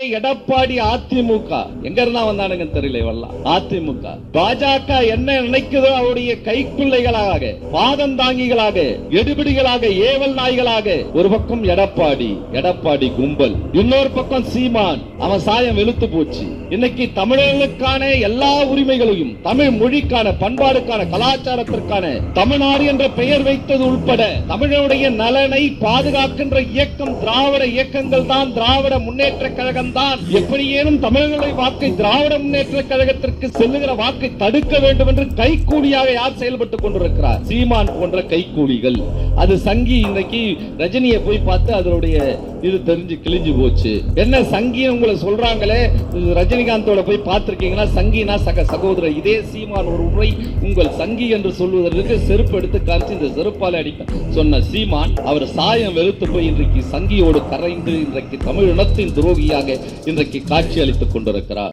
எடப்பாடி அதிமுக. எங்க இருந்தா வந்தானுங்க தெரியல இவெல்லாம். அதிமுக. பாஜக என்ன நினைக்குதோ அவருடைய கைக்குள்ளைகளாக பாதம் தாங்கிகளாக எடுபிடிகளாக ஏவல் நாய்களாக. ஒரு பக்கம் எடப்பாடி எடப்பாடி கும்பல். இன்னொரு பக்கம் சீமான். அவன் சாயம் வெளுத்து போச்சு. இன்னைக்கு தமிழர்களுக்கான எல்லா உரிமைகளையும் தமிழ் மொழிக்கான பண்பாடுக்கான கலாச்சாரத்திற்கான தமிழ்நாடு என்ற பெயர் வைத்தது உள்பட தமிழனுடைய நலனை பாதுகாக்கின்ற இயக்கம் திராவிட இயக்கங்கள் தான் திராவிட முன்னேற்ற கழகம் தான் எப்படியேனும் தமிழர்களை வாக்கை திராவிட முன்னேற்ற கழகத்திற்கு செல்லுகிற வாக்கை தடுக்க வேண்டும் என்று கைகூலியாக யார் செயல்பட்டுக் கொண்டிருக்கிறார்? சீமான் போன்ற கைகூலிகள். அது சங்கி இன்னைக்கு ரஜினியை போய் பார்த்து அதனுடைய இது தெரிஞ்சு கிழிஞ்சு போச்சு. என்ன சங்கி உங்களை சொல்றாங்களே? ரஜினிகாந்தோட போய் பார்த்துருக்கீங்கன்னா சங்கினா சக சகோதரர். இதே சீமான் ஒரு முறை உங்கள் சங்கி என்று சொல்வதற்கு செருப்பு எடுத்து காமிச்சு இந்த செருப்பால் அடிக்க சொன்ன சீமான் அவர் சாயம் வெறுத்து போய் இன்றைக்கு சங்கியோடு கரைந்து இன்றைக்கு தமிழ் இனத்தின் துரோகியாக இன்றைக்கு காட்சி அளித்துக் கொண்டிருக்கிறார்.